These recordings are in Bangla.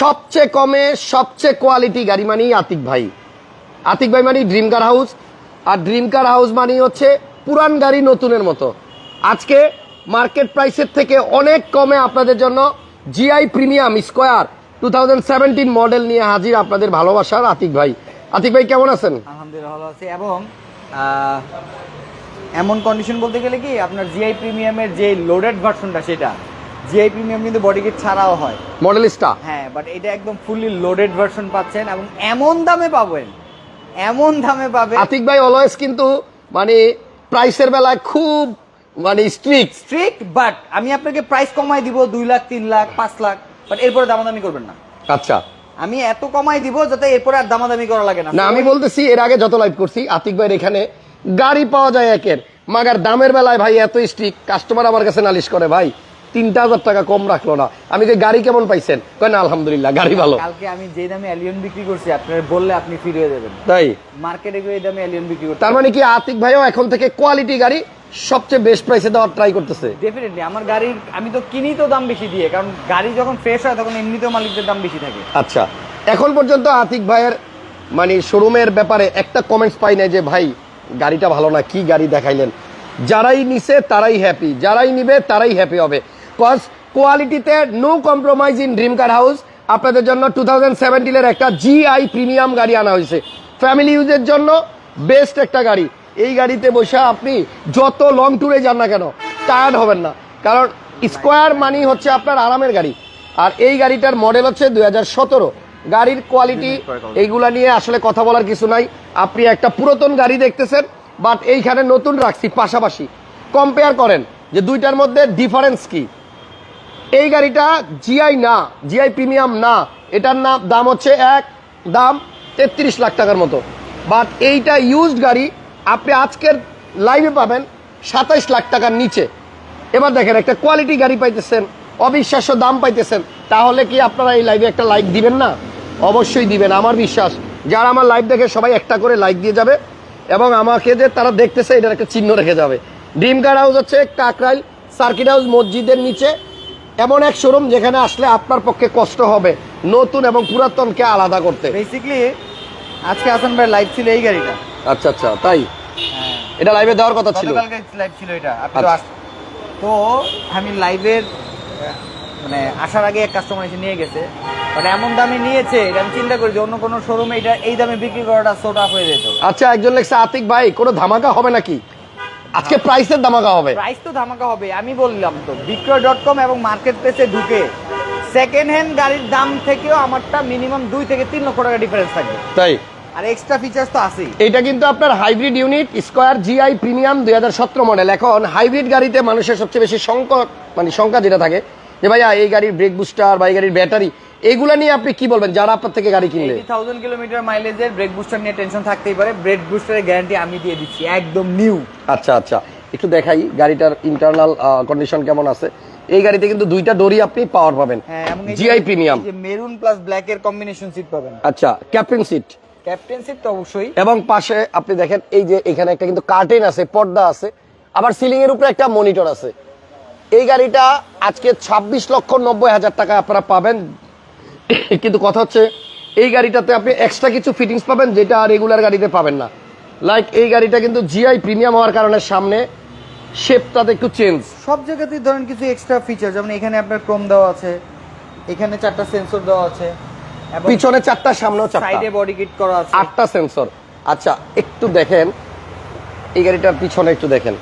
সবচেয়ে কমে সবচেয়ে কোয়ালিটি গাড়ি মানেই আতিক ভাই। আতিক ভাই মানে ড্রিম কার হাউস আর ড্রিম কার হাউস মানে হচ্ছে পুরান গাড়ি নতুনের মতো। আজকে মার্কেট প্রাইসের থেকে অনেক কমে আপনাদের জন্য GI premium Esquire two model নিয়ে হাজির আপনাদের ভালোবাসার আতিক ভাই। আতিক ভাই, কেমন আছেন? আলহামদুলিল্লাহ ভালো এবং এমন কন্ডিশন বলতে গেলে কি আপনার জিআই প্রিমিয়ামের যে লোডেড ভার্সনটা সেটা জিআই প্রিমিয়াম কিন্তু বডি কিট ছাড়াও হয়। মডেলিস্টা হ্যাঁ বাট এটা একদম ফুললি লোডেড ভার্সন পাচ্ছেন এবং এমন দামে পাবেন এমন দামে পাবেন। আতিক ভাই অলওয়েজ কিন্তু মানে প্রাইসের বেলায় খুব মানে স্ট্রিক্ট স্ট্রিক্ট বাট আমি আপনাকে প্রাইস কমাই দিব দুই লাখ তিন লাখ পাঁচ লাখ বাট এরপরে দামাদামি করবেন না। আচ্ছা। আমি এত কমাই দিব যাতে এরপরে আর দামাদামি করা লাগে না। না আমি বলতেছি এর আগে যত লাইভ করছি আতিক ভাইয়ের এখানে গাড়ি পাওয়া যায় একের মাগার দামের বেলায় ভাই এত স্ট্রিক কাস্টমার আমার কাছে নালিশ করে ভাই তিনটা হাজার টাকা কম রাখল না। আমি যে গাড়ি কেমন পাইছেন? কয় না আলহামদুলিল্লাহ গাড়ি ভালো। কালকে আমি যে দামে অ্যালিয়ন বিক্রি করছি আপনার বললে আপনি ফিরে দেবেন তাই? মার্কেটে গিয়ে দামে অ্যালিয়ন বিক্রি করতে তার মানে কি আতিক ভাইও এখন থেকে কোয়ালিটি গাড়ি সবচেয়ে বেস্ট প্রাইসে দেওয়ার ট্রাই করতেছে? ডেফিনেটলি আমার গাড়ির আমি তো কিনি তো দাম বেশি দিয়ে কারণ গাড়ি যখন ফ্রেশ হয় তখন এমনিতেও মালিকদের দাম বেশি থাকে। আচ্ছা এখন পর্যন্ত আতিক ভাইয়ের মানে শোরুমের ব্যাপারে একটা কমেন্টস পাই নাই যে ভাই গাড়িটা ভালো না কি গাড়ি দেখাইলেন? যারাই নিছে তারাই হ্যাপি যারাই নিবে তারাই হ্যাপি হবে। কজ কোয়ালিটিতে no compromise in dream car house আপনাদের জন্য টু থাউজেন্ড সেভেন্টিনের একটা জিআই প্রিমিয়াম গাড়ি আনা হয়েছে। ফ্যামিলি ইউজের জন্য বেস্ট একটা গাড়ি। এই গাড়িতে বসে আপনি যত লং ট্যুরে যান না কেন টায়ার্ড হবেন না। কারণ স্কোয়ার মানি হচ্ছে আপনার আরামের গাড়ি। আর এই গাড়িটার মডেল হচ্ছে দুই হাজার সতেরো। গাড়ির কোয়ালিটি এইগুলা নিয়ে আসলে কথা বলার কিছু নাই। আপনি একটা পুরাতন গাড়ি দেখতেছেন বাট এইখানে নতুন রাখছি পাশাপাশি। কম্পেয়ার করেন যে দুইটার মধ্যে ডিফারেন্স কি? এই গাড়িটা জিআই না জিআই প্রিমিয়াম না। এটার নাম দাম হচ্ছে এক, দাম তেত্রিশ লাখ টাকার মতো। বাট এইটা ইউজড গাড়ি, আপনি আজকের লাইভে পাবেন সাতাইশ লাখ টাকার নিচে। এবার দেখেন, একটা কোয়ালিটি গাড়ি পাইতেছেন, অবিশ্বাস্য দাম পাইতেছেন। তাহলে কি আপনারা এই লাইভে একটা লাইক দিবেন না? অবশ্যই দিবেন, আমার বিশ্বাস। যারা আমার লাইভ দেখে সবাই একটা করে লাইক দিয়ে যাবে এবং আমাকে যে তারা দেখতেছে, এটার একটা চিহ্ন রেখে যাবে। ড্রিম কার হাউস হচ্ছে কাকরাইল সার্কিট হাউস মসজিদের নিচে। এমন এক শোরুম যেখানে আসলে আপনার পক্ষে কষ্ট হবে নতুন এবং পুরাতনকে আলাদা করতে। বেসিক্যালি আজকে হাসান ভাই লাইভ ছিল এই গাড়িটা। আচ্ছা আচ্ছা তাই? এটা লাইভে দেওয়ার কথা ছিল। লাইভ ছিল এটা আপনি তো আচ্ছা। তো আমি লাইভের মানে আসার আগে এক কাস্টমার এসে নিয়ে গেছে। মানে এমন দামে নিয়েছে এটা আমি চিন্তা করি যে অন্য কোনো শোরুমে এটা এই দামে বিক্রি করাটা সোট হয়ে যেত। আচ্ছা একজন লেখছে আতিক ভাই কোনো ধামাকা হবে নাকি? আজকে প্রাইসের ধামাকা হবে। প্রাইস তো ধামাকা হবে আমি বললাম তো। বিক্রয় ডট কম এবং মার্কেট প্লেসে ঢুকে সেকেন্ড হ্যান্ড গাড়ির দাম থেকেও আমারটা মিনিমাম দুই থেকে তিন লক্ষ টাকা ডিফারেন্স থাকবে। তাই? আর এক্সট্রা ফিচার্স তো আছেই। এটা কিন্তু আপনার hybrid unit Esquire GI premium দুই হাজার সতেরো মডেল এখন হাইব্রিড গাড়িতে মানুষের সবচেয়ে বেশি সংকট মানে সংখ্যা যেটা থাকে যে ভাইয়া এই গাড়ির ব্রেক বুস্টার বা এই গাড়ির ব্যাটারি এইগুলা নিয়ে আপনি কি বলবেন? যারা আপনার থেকে গাড়ি কিনলে। থাউজেন্ড কিলোমিটার মাইলেজের ব্রেক বুস্টার নিয়ে টেনশন থাকতেই পারে। ব্রেক বুস্টারের গ্যারান্টি আমি দিয়ে দিচ্ছি একদম নিউ আচ্ছা আচ্ছা। একটু দেখাই গাড়িটার ইন্টারনাল কন্ডিশন কেমন আছে? এই গাড়িতে কিন্তু দুইটা ডোরি আপনি পাওয়ার পাবেন। হ্যাঁ জিআই প্রিমিয়াম যে মেরুন প্লাস ব্ল্যাক এর কম্বিনেশন সিট পাবেন। আচ্ছা ক্যাপ্টেন সিট ক্যাপ্টেন সিট তো অবশ্যই। এবং পাশে আপনি দেখেন এই যে এখানে একটা কিন্তু কার্টেন আছে পর্দা আছে। আবার সিলিং এর উপরে একটা মনিটর আছে। এই গাড়িটা আজকে ছাব্বিশ লক্ষ নব্বই হাজার টাকা আপনারা পাবেন। কিন্তু কথা হচ্ছে এই গাড়িটাতে আপনি এক্সট্রা কিছু ফিটিংস পাবেন যেটা রেগুলার গাড়িতে পাবেন না। লাইক এই গাড়িটা কিন্তু জিআই প্রিমিয়াম হওয়ার কারণে সামনে শেপটাতে একটু চেঞ্জ সব জায়গাতেই ধরেন কিছু এক্সট্রা ফিচার যেমন এখানে আপনার ক্রোম দেওয়া আছে এখানে চারটা সেন্সর দেওয়া আছে পিছনে চারটা সামনেও চারটা। সাইডে বডি কিট করা আছে। আটটা সেন্সর আচ্ছা একটু দেখেন এই গাড়িটার পিছনে একটু দেখেন।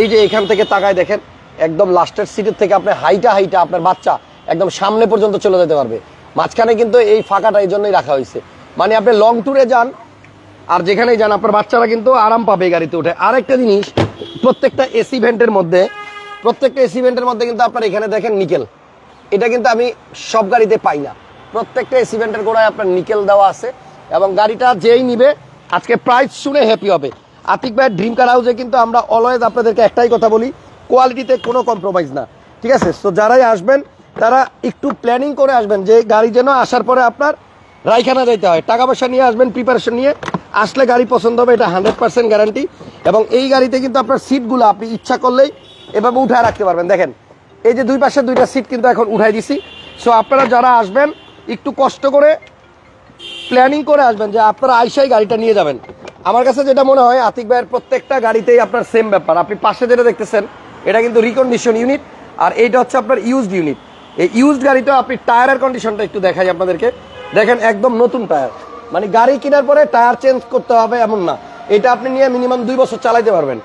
এই যে এখান থেকে তাকায় দেখেন একদম লাস্টের সিটের থেকে আপনি হাইটা হাইটা আপনার বাচ্চা একদম সামনে পর্যন্ত চলে যেতে পারবে। মাঝখানে কিন্তু এই ফাঁকাটা এই জন্যই রাখা হয়েছে। মানে আপনি লং ট্যুরে যান, আর যেখানেই যান আপনার বাচ্চারা কিন্তু আরাম পাবে গাড়িতে উঠে। আরেকটা জিনিস, প্রত্যেকটা এসি ভেন্টের মধ্যে, প্রত্যেকটা এসি ভেন্টের মধ্যে কিন্তু আপনার এখানে দেখেন নিকেল এটা কিন্তু আমি সব গাড়িতে পাই না। প্রত্যেকটা এসি ভেন্টের গোড়ায় আপনার নিকেল দেওয়া আছে, এবং গাড়িটা যেই নিবে, আজকে প্রাইস শুনে হ্যাপি হবে। আতিক ভাই ড্রিম কার হাউসে কিন্তু আমরা অলওয়েজ আপনাদেরকে একটাই কথা বলি কোয়ালিটিতে কোনো কম্প্রোমাইজ না। ঠিক আছে? তো যারাই আসবেন তারা একটু প্ল্যানিং করে আসবেন যে গাড়ি যেন আসার পরে আপনার রায়খানা যাইতে হয়। টাকা পয়সা নিয়ে আসবেন প্রিপারেশন নিয়ে। আসলে গাড়ি পছন্দ হবে, এটা হান্ড্রেড পার্সেন্ট গ্যারান্টি এবং এই গাড়িতে কিন্তু আপনার সিটগুলো আপনি ইচ্ছা করলেই এভাবে উঠায় রাখতে পারবেন। দেখেন, এই যে দুই পাশে দুইটা সিট কিন্তু এখন উঠাই দিছি। সো আপনারা যারা আসবেন, একটু কষ্ট করে প্ল্যানিং করে আসবেন যে আপনারা আইসাই গাড়িটা নিয়ে যাবেন। আমার কাছে যেটা মনে হয়, আতিক ভাইয়ের প্রত্যেকটা গাড়িতেই আপনার সেম ব্যাপার। আপনি পাশে যেটা দেখতেছেন, এটা কিন্তু রিকন্ডিশন ইউনিট আর এইটা হচ্ছে আপনার ইউজড ইউনিট এই ইউজড গাড়িটা আপনি টায়ারের কন্ডিশনটা একটু দেখাই আপনাদেরকে। দেখেন একদম নতুন টায়ার মানে গাড়ি কেনার পরে টায়ার চেঞ্জ করতে হবে এমন না। এটা আপনি নিয়ে মিনিমাম দুই বছর চালাইতে পারবেন।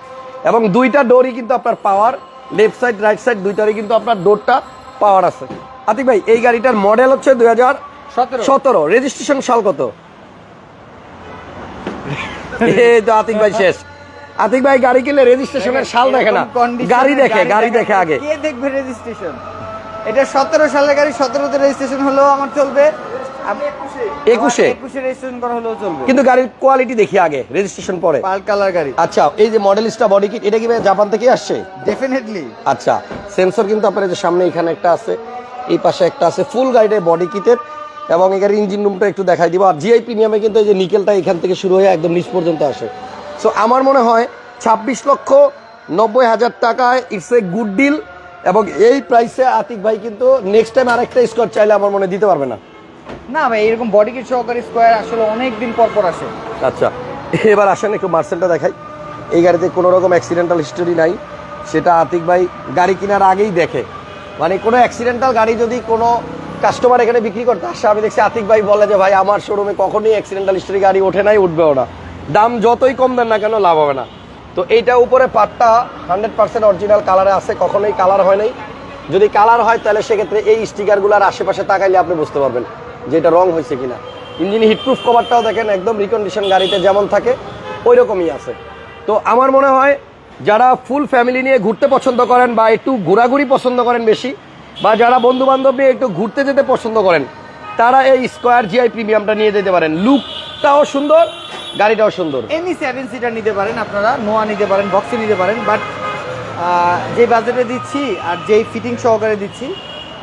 এবং দুইটা ডোরই কিন্তু আপনার power left side right side দুইটারই কিন্তু আপনার ডোরটা পাওয়ার আছে। আতিক ভাই এই গাড়িটার মডেল হচ্ছে দুই হাজার সতেরো। সতেরো। রেজিস্ট্রেশন সাল কত? এই তো আতিক ভাই শেষ। আতিক ভাই গাড়ি কিনলে রেজিস্ট্রেশনের সাল দেখে না। গাড়ি দেখে গাড়ি দেখে আগে। কে দেখবে রেজিস্ট্রেশন এটা সতেরো সালের গাড়ি সতেরোতে রেজিস্ট্রেশন হলেও আমার চলবে। একুশে? একুশে রেজিস্ট্রেশন করা হলেও চলবে। কিন্তু গাড়ির কোয়ালিটি দেখি আগে রেজিস্ট্রেশন পরে। পাল কালার গাড়ি। আচ্ছা এই যে মডেলিস্টা বডি কিট এটা কি জাপান থেকে আসছে? ডেফিনেটলি আচ্ছা সেন্সর কিন্তু আপনার যে সামনে এখানে একটা আছে এই পাশে একটা আছে ফুল বডি কিটের এবং এই গাড়ির ইঞ্জিন রুমটা একটু দেখাই দিব। আর জিআই প্রিমিয়ামে কিন্তু এই যে নিকেলটা এখান থেকে শুরু হয়ে একদম নিচ পর্যন্ত আসে। সো আমার মনে হয় ছাব্বিশ লক্ষ নব্বই হাজার টাকায় ইটস এ গুড ডিল এবং এই প্রাইসে আতিক ভাই কিন্তু নেক্সট টাইম আরেকটা স্কোয়ার চাইলে আমার মনে দিতে পারবে না। না ভাই এরকম বডি কিট সহকারী স্কোয়ার আসলে অনেক দিন পর পর আসে। আচ্ছা এবার আসেন একটু মার্সেলটা দেখাই। এই গাড়িতে কোনো রকম অ্যাক্সিডেন্টাল হিস্টোরি নাই। সেটা আতিক ভাই গাড়ি কেনার আগেই দেখে। মানে কোনো অ্যাক্সিডেন্টাল গাড়ি যদি কোনো কাস্টমার এখানে বিক্রি করতে আসে আমি দেখছি আতিক ভাই বলে যে ভাই আমার শোরুমে কখনোই অ্যাক্সিডেন্টাল হিস্টোরি গাড়ি ওঠে নাই উঠবেও না। দাম যতই কম দেন না কেন লাভ হবে না। তো এইটা উপরে পাটটা হান্ড্রেড পার্সেন্ট অরিজিনাল কালারে আছে, কখনোই কালার হয় নাই। যদি কালার হয়, তাহলে সেক্ষেত্রে এই স্টিকারগুলোর আশেপাশে তাকাইলে আপনি বুঝতে পারবেন যে এটা রং হয়েছে কিনা। ইঞ্জিন হিটপ্রুফ কভারটাও দেখেন, একদম রিকন্ডিশন গাড়িতে যেমন থাকে ওই রকমই আছে। তো আমার মনে হয়, যারা ফুল ফ্যামিলি নিয়ে ঘুরতে পছন্দ করেন বা একটু ঘোরাঘুরি পছন্দ করেন বেশি, বা যারা বন্ধু বান্ধব নিয়ে একটু ঘুরতে যেতে পছন্দ করেন, তারা এই স্কোয়ার জিআই প্রিমিয়ামটা নিয়ে যেতে পারেন। লুকটাও সুন্দর। গাড়িটাও সুন্দর। এমনি সেভেন সিটার নিতে পারেন আপনারা নোয়া নিতে পারেন বক্সে নিতে পারেন বাট যে বাজেটে দিচ্ছি আর যেই ফিটিং সহকারে দিচ্ছি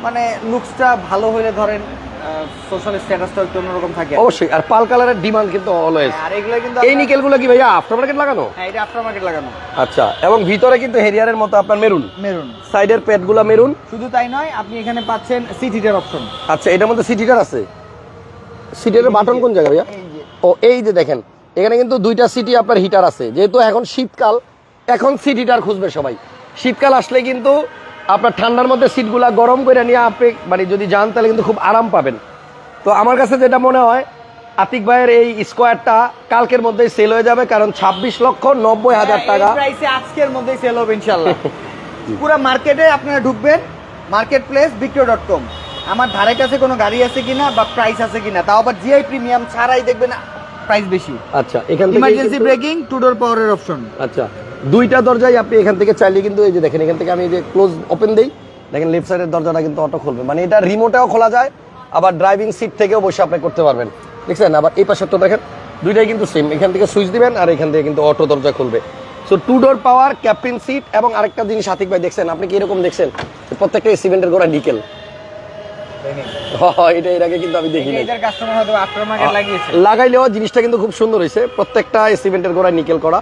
মানে লুকসটা ভালো হলে ধরেন সোশ্যাল স্ট্যাটাসটা একটু অন্যরকম থাকে। অবশ্যই আর পাল কালারের ডিমান্ড কিন্তু অলওয়েজ আর এগুলো কিন্তু এই নিকেলগুলো কি ভাইয়া আফটার মার্কেট লাগানো? হ্যাঁ এটা আফটার মার্কেট লাগানো। আচ্ছা এবং ভিতরে কিন্তু হেরিয়ারের মতো আপনার মেরুন মেরুন সাইডের প্যাডগুলো মেরুন শুধু তাই নয় আপনি এখানে পাচ্ছেন সিট হিটার অপশন আচ্ছা এটার মধ্যে সিট হিটার আছে সিটের বাটন কোন জায়গায় ভাইয়া? ও এই যে দেখেন এখানে কিন্তু দুইটা সিটি আপনার হিটার আছে। যেহেতু এখন শীতকাল এখন সিট হিটার খুঁজবে সবাই। শীতকাল আসলে কিন্তু আপনার ঠান্ডার মধ্যে সিটগুলা গরম করে নিয়ে আপনি মানে যদি যান তাহলে কিন্তু খুব আরাম পাবেন। তো আমার কাছে যেটা মনে হয় আতিক ভাইয়ের এই স্কোয়ারটা কালকের মধ্যেই সেল হয়ে যাবে কারণ ছাব্বিশ লক্ষ নব্বই হাজার টাকা। প্রাইসে আজকের মধ্যেই সেল হবে ইনশাল্লাহ পুরো মার্কেটে আপনারা ঢুকবেন market place Bikroy dot com আমার ধারে কাছে কোনো গাড়ি আছে কিনা বা প্রাইস আছে কিনা তাও আবার জিআই প্রিমিয়াম ছাড়াই দেখবেন প্রাইস বেশি। আচ্ছা এখান থেকে ইমার্জেন্সি ব্রেকিং টু ডোর পাওয়ারের অপশন আচ্ছা দুইটা দরজাই আপনি এখান থেকে চাইলে কিন্তু এই যে দেখেন এখান থেকে আমি এই যে ক্লোজ ওপেন দেই। দেখেন লেফট সাইডের দরজাটা কিন্তু অটো খুলবে। মানে এটা রিমোটেও খোলা যায় আবার ড্রাইভিং সিট থেকেও বসে আপনি করতে পারবেন। দেখছেন? আবার এই পাশেরটা দেখেন দুইটাই কিন্তু সেম এখান থেকে সুইচ দিবেন আর এখান থেকে কিন্তু অটো দরজা খুলবে। So two door power captain seat এবং আরেকটা জিনিস হাতিক ভাই দেখছেন? আপনি কি এরকম দেখছেন? প্রত্যেকটা সিমেন্টের গোড়া নিকেল এটা এর আগে কিন্তু আমি দেখিনি। লাগাইলেও জিনিসটা কিন্তু খুব সুন্দর হয়েছে। প্রত্যেকটা সিমেন্টের গোড়ায় নিকেল করা।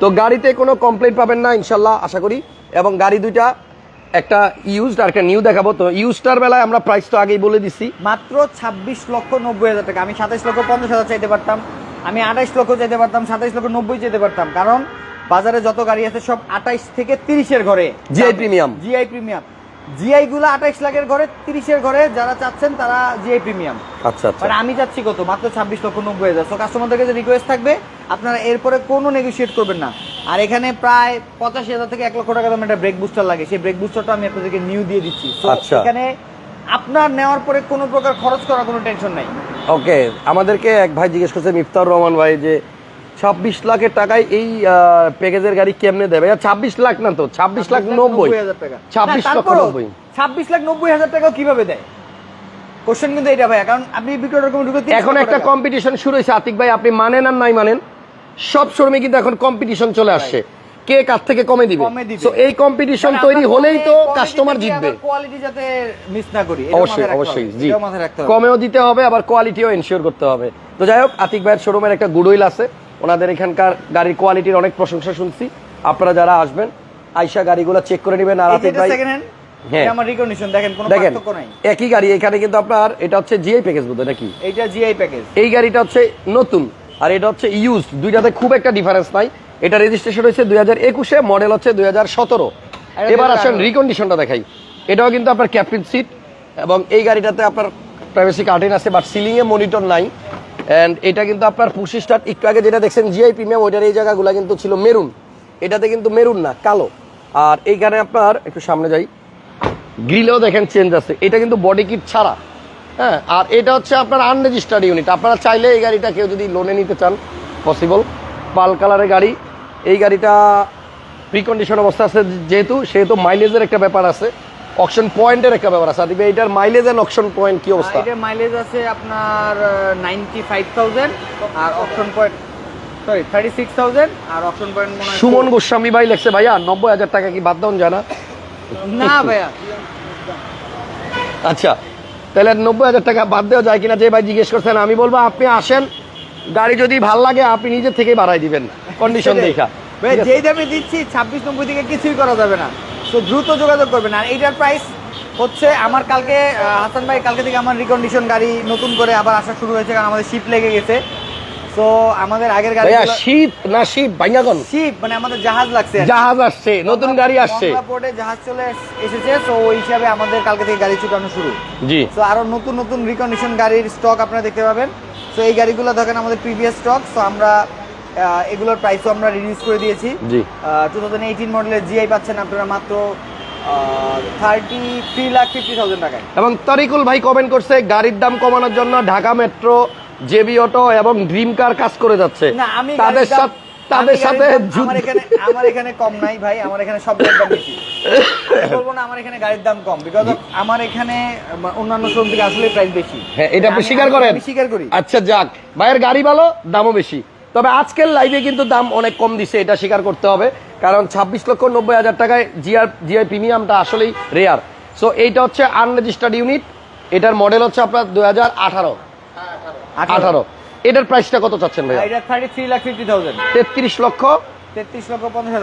তো গাড়িতে কোনো কমপ্লেন পাবেন না ইনশাল্লাহ আশা করি। এবং গাড়ি দুইটা একটা ইউজড আর একটা নিউ দেখাবো। তো ইউজটার বেলায় আমরা প্রাইস তো আগেই বলে দিছি। মাত্র ছাব্বিশ লক্ষ নব্বই হাজার টাকা। আমি সাতাইশ লক্ষ পঞ্চাশ হাজার চাইতে পারতাম। আমি আঠাইশ লক্ষ চাইতে পারতাম সাতাইশ লক্ষ নব্বই চাইতে পারতাম। কারণ বাজারে যত গাড়ি আছে সব আঠাইশ থেকে তিরিশের ঘরে। GI premium। GI premium GI গুলো আঠাইশ লাখের ঘরে তিরিশের ঘরে যারা চাচ্ছেন তারা জিআই প্রিমিয়াম। আচ্ছা আচ্ছা। মানে আমি চাচ্ছি কত? মাত্র ছাব্বিশ লক্ষ নব্বই হাজার। তো কাস্টমারদের কাছে রিকোয়েস্ট থাকবে আপনারা এরপরে কোনো নেগোসিয়েট করবেন না। আর এখানে প্রায় পঁচাশি হাজার থেকে এক লক্ষ টাকা দাম একটা ব্রেক বুস্টার লাগে। সেই ব্রেক বুস্টারটা আমি আপনাদেরকে নিউ দিয়ে দিচ্ছি। আচ্ছা। এখানে আপনার নেওয়ার পরে কোনো প্রকার খরচ করার কোনো টেনশন নাই। ওকে আমাদেরকে এক ভাই জিজ্ঞেস করছে মিফতার রহমান ভাই যে ছাব্বিশ লাখের টাকায় এই প্যাকেজের গাড়ি কেমনে দেবে? ছাব্বিশ লাখ না তো ছাব্বিশ লাখ নব্বই। ছাব্বিশ লাখ নব্বই। ছাব্বিশ লাখ নব্বই হাজার টাকা কীভাবে দেয়? কোশ্চেন কিন্তু এটা ভাইয়া কারণ আপনি বিক্রয় রকম ঢুকে এখন একটা কম্পিটিশন শুরু হয়েছে আতিক ভাই আপনি মানেন আর নাই মানেন? সব শোরুমে কিন্তু এখন কম্পিটিশন চলে আসছে। কে কার থেকে কমে দিবে? দিবে। So, এই কম্পিটিশন তৈরি হলেই তো কাস্টমার জিতবে। কোয়ালিটি যাতে মিস না করি অবশ্যই মাথায় রাখতে অবশ্যই জি। কমেও দিতে হবে আবার কোয়ালিটিও এনশিওর করতে হবে। তো যাই হোক আতিক ভাইয়ের শোরুমের একটা গুডউইল আছে। ওনাদের এখানকার গাড়ির কোয়ালিটির অনেক প্রশংসা শুনছি। আপনারা যারা আসবেন আইসা গাড়িগুলো চেক করে নেবেন আর আতিক ভাই হ্যাঁ। আমার রিকন্ডিশন দেখেন কোনো পার্থক্য নাই। একই গাড়ি এখানে কিন্তু আপনার এটা হচ্ছে জিআই প্যাকেজ বোধ নাকি? এইটা জিআই প্যাকেজ এই গাড়িটা হচ্ছে নতুন আর এটা হচ্ছে দুইটাতে খুব একটা ডিফারেন্স নাই। এটা রেজিস্ট্রেশন হয়েছে দুই হাজার একুশে মডেল হচ্ছে দুই হাজার সতেরো। এবার আসেন। রিকন্ডিশনটা দেখাই। এটাও কিন্তু আপনার ক্যাপ্টিন সিট এবং এই গাড়িটাতে আপনার প্রাইভেসি কার্টেন আছে বাট সিলিং এ মনিটর নাই। এন্ড এটা কিন্তু আপনার পুশি স্টার্ট একটু আগে যেটা দেখছেন জিআই প্রিমিয়াম ওইটার এই জায়গাগুলো কিন্তু ছিল মেরুন। এটাতে কিন্তু মেরুন না, কালো। আর এইখানে আপনার, একটু সামনে যাই। গ্রিলেও দেখেন চেঞ্জ আছে। এটা কিন্তু বডি কিট ছাড়া। হ্যাঁ আর এটা হচ্ছে আপনার আনরেজিস্টার্ড ইউনিট আপনারা চাইলে এই গাড়িটা কেউ যদি লোনে নিতে চান পসিবল পাল কালারের গাড়ি। এই গাড়িটা প্রিকন্ডিশন অবস্থা আছে যেহেতু, সেহেতু মাইলেজের একটা ব্যাপার আছে। অকশন পয়েন্টের একটা ব্যাপার আছে। আদিবে এটার মাইলেজ এন্ড অকশন পয়েন্ট কি অবস্থা? এটার মাইলেজ আছে আপনার নাইনটি ফাইভ থাউজেন্ড আর option point sorry thirty six thousand আর অপশন পয়েন্ট মনে হয় সুমন গোস্বামী ভাই লেখছে ভাইয়া নব্বই হাজার টাকা কি বাদ দাও যায় না না ভাইয়া। আচ্ছা তাহলে নব্বই হাজার টাকা বাদ দেওয়া যায় কিনা যে ভাই জিজ্ঞেস করছেন আমি বলব আপনি আসেন গাড়ি যদি ভালো লাগে আপনি নিজে থেকেই বাড়াই দিবেন। কন্ডিশন। দেখা। ভাই যেই দামে দিচ্ছি ছাব্বিশ নব্বই থেকে কিছুই করা যাবে না। তো দ্রুত যোগাযোগ করবেন। আর এইটার প্রাইস হচ্ছে আমার কালকে হাসান ভাই কালকে থেকে আমার রিকন্ডিশন গাড়ি নতুন করে আবার আসা শুরু হয়েছে কারণ আমাদের শিপ লেগে গেছে। তো আমাদের আগের গাড়ি শীত না শীত ভাইয়াগন শিপ মানে আমাদের জাহাজ লাগছে জাহাজ আসছে নতুন গাড়ি আসছে। পোর্টে জাহাজ চলে এস- এসেছে তো ওই হিসাবে আমাদের কালকে থেকে গাড়ি ছুটানো শুরু। জি। তো আরও নতুন নতুন রিকন্ডিশন গাড়ির স্টক আপনারা দেখতে পাবেন। তো এই গাড়িগুলো দেখেন আমাদের প্রিভিয়াস স্টক তো আমরা এগুলোর প্রাইসও আমরা রিডিউস করে দিয়েছি। জি। টু থাউজেন্ড এইটিন মডেলের জিআই পাচ্ছেন আপনারা মাত্র thirty three lakh fifty thousand টাকায়। এবং তরিকুল ভাই কমেন্ট করছে গাড়ির দাম কমানোর জন্য ঢাকা মেট্রো জেবি অটো এবং ড্রিম কার কাজ করে যাচ্ছে। না আমি তাদের সাথে তাদের সাথে আমার এখানে আমার এখানে কম নাই ভাই আমার এখানে সব দাম বেশি। বলব না আমার এখানে গাড়ির দাম কম বিকজ আমার এখানে অন্যান্য শোরুম থেকে আসলে প্রাইস বেশি। হ্যাঁ এটা আপনি স্বীকার করেন? স্বীকার করি। আচ্ছা যাক। ভাইয়ের গাড়ি ভালো দামও বেশি। তবে আজকের লাইভে কিন্তু দাম অনেক কম দিছে এটা স্বীকার করতে হবে। কারণ ছাব্বিশ লক্ষ নব্বই হাজার টাকায় জিআর জিআই প্রিমিয়ামটা আসলেই রেয়ার সো এইটা হচ্ছে আনরেজিস্টার্ড ইউনিট এটার মডেল হচ্ছে আপনার দুই হাজার আঠারো। আঠারো। এটার প্রাইসটা কত চাচ্ছেন ভাই তেত্রিশ লক্ষ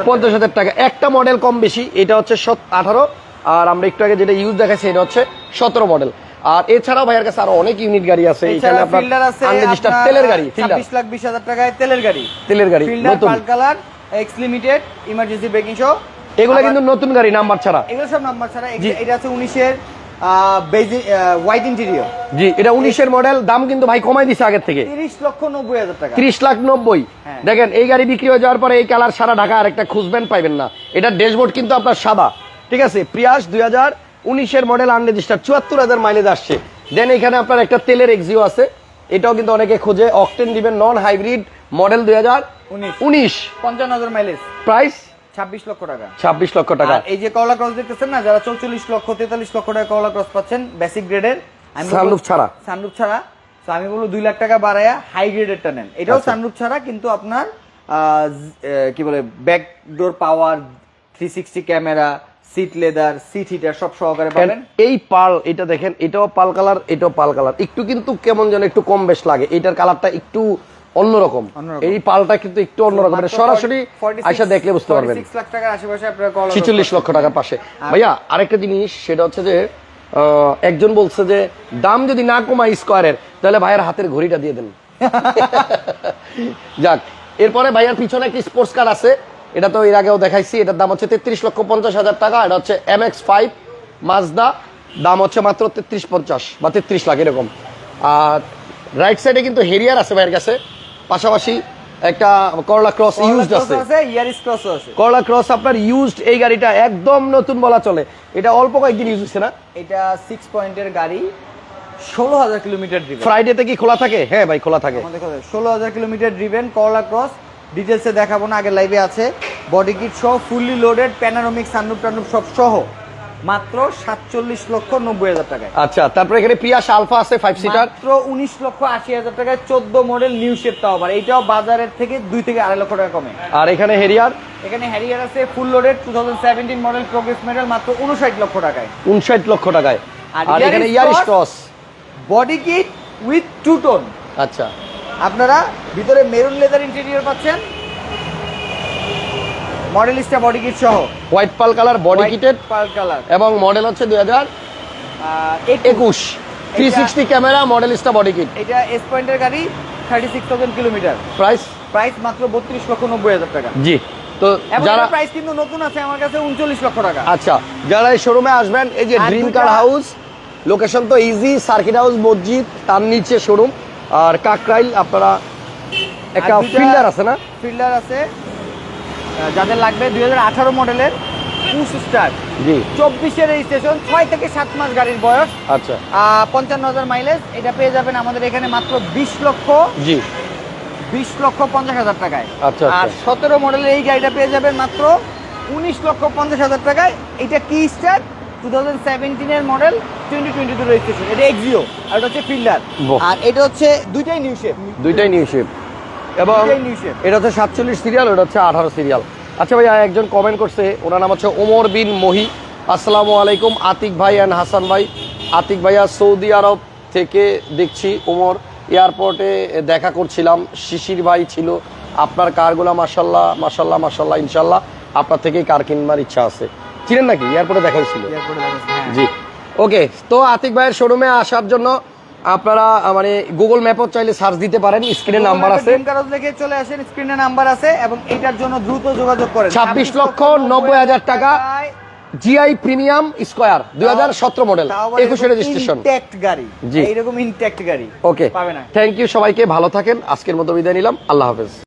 পঞ্চাশ হাজার। টাকা। একটা মডেল কম বেশি এটা হচ্ছে আঠারো। আর আমরা একটু আগে যেটা ইউজ দেখাচ্ছি এটা হচ্ছে সতেরো মডেল আর এছাড়াও ভাইয়ের কাছে আরও অনেক ইউনিট গাড়ি আছে। এখানে আপনার আনরেজিস্টার্ড তেলের গাড়ি ফিল্ডার ছাব্বিশ লাখ বিশ হাজার টাকায় তেলের গাড়ি। তেলের গাড়ি নতুন। Colour X limited emergency braking show এগুলো কিন্তু নতুন গাড়ি নাম্বার ছাড়া। এগুলো সব নাম্বার ছাড়া। এটা আছে উনিশের হোয়াইট ইন্টেরিয়র জি এটা মডেল দাম কিন্তু ভাই কমাই দিছে আগের থেকে। তিরিশ লক্ষ নব্বই হাজার টাকা। ত্রিশ লাখ নব্বই। হ্যাঁ। দেখেন এই গাড়ি বিক্রি হয়ে যাওয়ার পরে এই কালার সারা ঢাকা আর একটা খুঁজবেন পাইবেন না। এটা ড্যাশবোর্ড কিন্তু আপনার সাদা। ঠিক আছে প্রিয়াস দুই হাজার উনিশের মডেল আনরেজিস্টার চুয়াত্তর হাজার মাইলেজ আসছে। দেন এখানে আপনার একটা তেলের এক্সিও আছে। এটাও কিন্তু অনেকে খোঁজে। অকটেন দিবেন নন হাইব্রিড মডেল দুই হাজার উনিশ। পঞ্চান্ন হাজার মাইলেজ প্রাইস ছাব্বিশ লক্ষ টাকা। ছাব্বিশ লক্ষ টাকা। এই যে কলা ক্রস দেখতেছেন না যারা চৌচল্লিশ লক্ষ তেতাল্লিশ লক্ষ টাকা কলা ক্রস পাচ্ছেন বেসিক গ্রেডের ছাড়া। সানরুফ ছাড়া। তো আমি বলব দুই লাখ টাকা বাড়ায়া হাই গ্রেডেরটা নেন। এটাও আচ্ছা। সানরুফ ছাড়া কিন্তু আপনার কি বলে back door power three sixty camera seat leather seat heater সব সহকারে পাবেন। এই পাল এটা দেখেন এটাও পাল কালার এটাও পাল কালার একটু কিন্তু কেমন যেন একটু কম বেশ লাগে। এটার কালারটা একটু অন্যরকম। এই পালটা কিন্তু একটু অন্যরকম। এটা সরাসরি 46 আইসা দেখলে বুঝতে পারবেন। 46 লাখ টাকার আশেপাশে আপনার কলা cross ছিচল্লিশ লক্ষ টাকার পাশে। ভাইয়া আরেকটা জিনিস সেটা হচ্ছে যে একজন বলছে যে দাম যদি না কমায় স্কোয়ারের তাহলে ভাইয়ের হাতের ঘড়িটা দিয়ে দেন। যাক এরপরে ভাইয়ার পিছনে একটি স্পোর্টস কার আছে। এটা তো এর আগেও দেখাইছি এটার দাম হচ্ছে তেত্রিশ লক্ষ পঞ্চাশ হাজার টাকা এটা হচ্ছে এম এক্স ফাইভ মাজদা দাম হচ্ছে মাত্র তেত্রিশ পঞ্চাশ বা তেত্রিশ লাখ এরকম। আর রাইট সাইডে কিন্তু হেরিয়ার আছে ভাইয়ের কাছে পাশাপাশি একটা করলা ক্রস ইউজড আছে। করলা ক্রস আপনার ইউজড এই গাড়িটা একদম নতুন বলা চলে। এটা অল্প কয়েকদিন ইউজ হচ্ছে না? এটা সিক্স পয়েন্টের গাড়ি ষোলো হাজার কিলোমিটার ফ্রাইডেতে কি খোলা থাকে? হ্যাঁ ভাই খোলা থাকে। ষোলো হাজার কিলোমিটার ড্রিভেন করলা ক্রস ডিটেলসে দেখাবো না আগের লাইভে আছে। বডি কিট সহ ফুললি লোডেড প্যানারোমিক সানরুপ টানরুপ সব সহ। মাত্র সাতচল্লিশ লক্ষ নব্বই হাজার টাকায়। আচ্ছা তারপরে এখানে প্রিয়াস আলফা আছে ফাইভ সিটার মাত্র উনিশ লক্ষ আশি হাজার টাকায় চোদ্দ মডেল নিউ শেপ তাও আবার এইটাও বাজারের থেকে দুই থেকে আড়াই লক্ষ টাকা কমে। আর এখানে হেরিয়ার এখানে হ্যারিয়ার আছে full loaded two thousand seventeen model progress model মাত্র উনষাট লক্ষ টাকায়। উনষাট লক্ষ টাকায়। আর এখানে Yaris? Cross body kit with two tone আচ্ছা। আপনারা ভিতরে মেরুন লেদার ইন্টেরিয়র পাচ্ছেন। মডেলিস্টা বডি কিট সহ। White pearl colour body kitted pearl colour এবং মডেল হচ্ছে দুই হাজার একুশ। Three sixty camera Modellista body kit এটা এস পয়েন্টের গাড়ি thirty six thousand kilometre price price মাত্র বত্রিশ লক্ষ নব্বই হাজার টাকা। জি। তো যারা প্রাইস কিন্তু নতুন আছে আমার কাছে উনচল্লিশ লক্ষ টাকা। আচ্ছা যারা এই শোরুমে আসবেন এই যে ড্রিম কার হাউস লোকেশন তো ইজি সার্কিট হাউস মসজিদ তার নিচে শোরুম আর কাকরাইল আপনারা একটা ফিল্ডার আছে না? ফিল্ডার আছে। যাদের লাগবে দুই হাজার আঠারো মডেলের পুশ স্টার। জি। চব্বিশের রেজিস্ট্রেশন ছয় থেকে সাত মাস গাড়ির বয়স। আচ্ছা। পঞ্চান্ন হাজার মাইলেজ এটা পেয়ে যাবেন আমাদের এখানে মাত্র বিশ লক্ষ জি। বিশ লক্ষ পঞ্চাশ হাজার টাকায়। আচ্ছা, আর আচ্ছা। সতেরো মডেলের এই গাড়িটা পেয়ে যাবেন মাত্র উনিশ লক্ষ পঞ্চাশ হাজার টাকায়। এটা কি star? Two thousand সেভেন্টিনের model twenty twenty two registration এটা এক্সিও আর এটা হচ্ছে ফিল্ডার আর এটা হচ্ছে দুইটাই নিউ শেপ দুইটাই নিউ শেপ এবং এটা হচ্ছে সাতচল্লিশ সিরিয়াল ওটা হচ্ছে আঠারো সিরিয়াল আচ্ছা ভাইয়া একজন কমেন্ট করছে ওনার নাম হচ্ছে ওমর বিন মহি। আসসালামু আলাইকুম আতিক ভাই অ্যান্ড হাসান ভাই। আতিক ভাইয়া সৌদি আরব থেকে দেখছি ওমর। এয়ারপোর্টে দেখা করছিলাম শিশির ভাই ছিল। আপনার কারগুলো মাসাল্লাহ মাসাল্লাহ মাসাল্লাহ ইনশাল্লাহ। আপনার থেকেই কার কিনবার ইচ্ছা আছে। চিনেন নাকি? এয়ারপোর্টে দেখা হয়েছিল। হ্যাঁ। জি। ওকে তো আতিক ভাইয়ের শোরুমে আসার জন্য আপনারা মানে গুগল ম্যাপও চাইলে সার্চ দিতে পারেন স্ক্রিনে নাম্বার আছে। চলে আসেন স্ক্রিনে নাম্বার আছে এবং এটার জন্য দ্রুত যোগাযোগ করেন। 26 লক্ষ 90 হাজার টাকা। জিআই প্রিমিয়াম স্কোয়ার দুই হাজার সতেরো মডেল একুশে রেজিস্ট্রেশন ইনট্যাক্ট গাড়ি জি। এইরকম ইনট্যাক্ট গাড়ি ওকে পাবে না থ্যাংক ইউ সবাইকে ভালো থাকেন আজকের মতো বিদায় নিলাম আল্লাহ হাফেজ।